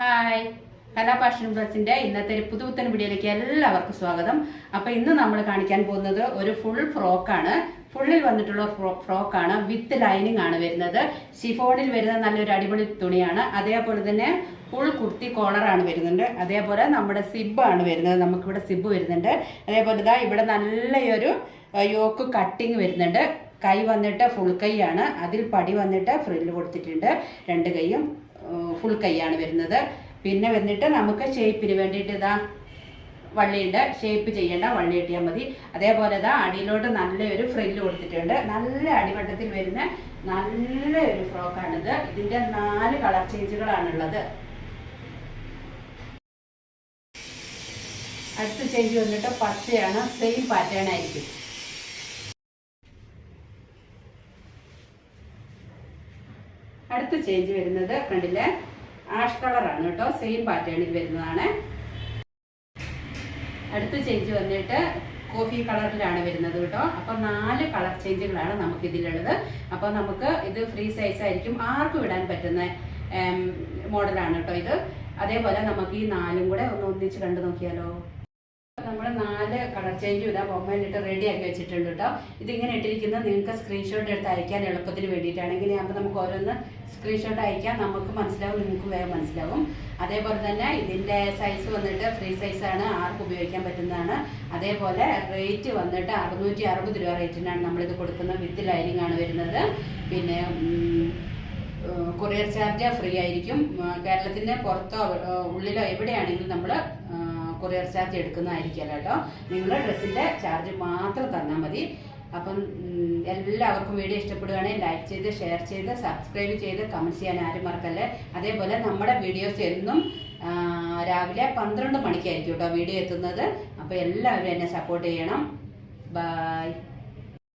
Hi. കലാ ബ്ലസിന്റെ ഇന്നത്തെ ഒരു പുതുപുത്തൻ വീഡിയോയിലേക്ക് എല്ലാവർക്കും സ്വാഗതം. അപ്പൊ ഇന്ന് നമ്മൾ കാണിക്കാൻ പോകുന്നത് ഒരു ഫുൾ ഫ്രോക്കാണ് ഫുള്ളിൽ വന്നിട്ടുള്ള ഫ്രോ- ഫ്രോക്കാണ് വിത്ത് ലൈനിങ് ആണ് വരുന്നത്. ഷിഫോണിൽ വരുന്ന നല്ലൊരു അടിപൊളി തുണിയാണ്. അതേപോലെ തന്നെ ഫുൾ കുർത്തി കോളറാണ് വരുന്നുണ്ട്. അതേപോലെ നമ്മുടെ സിബ് ആണ് വരുന്നത്. നമുക്കിവിടെ സിബ് വരുന്നുണ്ട്. അതേപോലെ ഇതാ ഇവിടെ നല്ലൊരു യോക്ക് കട്ടിങ് വരുന്നുണ്ട്. കൈ വന്നിട്ട് ഫുൾ കൈയാണ്. അതിൽ പടി വന്നിട്ട് ഫ്രില്ല് കൊടുത്തിട്ടുണ്ട്. രണ്ട് കൈയും. ഫുൾ കൈയാണ് വരുന്നത്. പിന്നെ വന്നിട്ട് നമുക്ക് ഷേപ്പിന് വേണ്ടിയിട്ട് ഇതാ വള്ളിയുണ്ട്. ഷേപ്പ് ചെയ്യേണ്ട വള്ളി കിട്ടിയാൽ മതി. അതേപോലെ ഇതാ അടിയിലോട്ട് നല്ലൊരു ഫ്രില്ല് കൊടുത്തിട്ടുണ്ട്. നല്ല അടിവട്ടത്തിൽ വരുന്ന നല്ലൊരു ഫ്രോക്കാണിത് ഇതിന്റെ നാല് കളർ ചേഞ്ചുകളാണുള്ളത് അടുത്ത ചേഞ്ച് വന്നിട്ട് പച്ചയാണ്. സെയിം പാറ്റേൺ ആയിരിക്കും. അടുത്ത ചേഞ്ച് വരുന്നത് കണ്ടില്ലേ? ആഷ് കളറാണ് കേട്ടോ. സെയിം പാറ്റേണിൽ വരുന്നതാണ്. അടുത്ത ചേഞ്ച് വന്നിട്ട് കോഫി കളറിലാണ് വരുന്നത് കേട്ടോ. അപ്പൊ നാല് കളർ ചേഞ്ചുകളാണ് നമുക്ക് ഇതിലുള്ളത്. അപ്പൊ നമുക്ക് ഇത് ഫ്രീ സൈസ് ആയിരിക്കും. ആർക്കും ഇടാൻ പറ്റുന്ന മോഡലാണ് കേട്ടോ ഇത്. അതേപോലെ നമുക്ക് ഈ നാലും കൂടെ ഒന്ന് ഒന്നിച്ച് കണ്ടു നോക്കിയാലോ? നമ്മൾ നാല് കളർ ചേഞ്ച് ഇതാ ബൊമ്മയിലിട്ട് റെഡി ആക്കി വെച്ചിട്ടുണ്ട് കേട്ടോ ഇതിങ്ങനെ ഇട്ടിരിക്കുന്നത് നിങ്ങൾക്ക് സ്ക്രീൻഷോട്ട് എടുത്ത് അയക്കാൻ എളുപ്പത്തിന് വേണ്ടിയിട്ടാണ് ഇങ്ങനെയാകുമ്പോൾ നമുക്ക് ഓരോന്ന് സ്ക്രീൻഷോട്ട് അയക്കാം. നമുക്ക് മനസ്സിലാവും നിങ്ങൾക്ക് വേഗം മനസ്സിലാവും. അതേപോലെ തന്നെ ഇതിന്റെ സൈസ് വന്നിട്ട് ഫ്രീ സൈസാണ് ആർക്കും ഉപയോഗിക്കാൻ പറ്റുന്നതാണ്. അതേപോലെ റേറ്റ് വന്നിട്ട് അറുന്നൂറ്റി അറുപത് രൂപ റേറ്റിനാണ് നമ്മളിത് കൊടുക്കുന്നത്. വിത്ത് ലൈനിങ് ആണ് വരുന്നത്. പിന്നെ കൊറിയർ ചാർജ് ഫ്രീ ആയിരിക്കും. കേരളത്തിന്റെ പുറത്തോ ഉള്ളിലോ എവിടെയാണെങ്കിലും നമ്മൾ കൊറിയർ ചാർജ് എടുക്കുന്നതായിരിക്കും കേട്ടോ. നിങ്ങൾ ഡ്രസ്സിന്റെ ചാർജ് മാത്രം തന്നാൽ മതി. അപ്പം എല്ലാവർക്കും വീഡിയോ ഇഷ്ടപ്പെടുകയാണെങ്കിൽ ലൈക്ക് ചെയ്ത് ഷെയർ ചെയ്ത് സബ്സ്ക്രൈബ് ചെയ്ത് കമന്റ് ചെയ്യാൻ ആരും മറക്കല്ലേ. അതേപോലെ നമ്മുടെ വീഡിയോസ് എന്നും രാവിലെ പന്ത്രണ്ട് മണിക്കായിരിക്കും കേട്ടോ വീഡിയോ എത്തുന്നത്. അപ്പോൾ എല്ലാവരും എന്നെ സപ്പോർട്ട് ചെയ്യണം. ബൈ.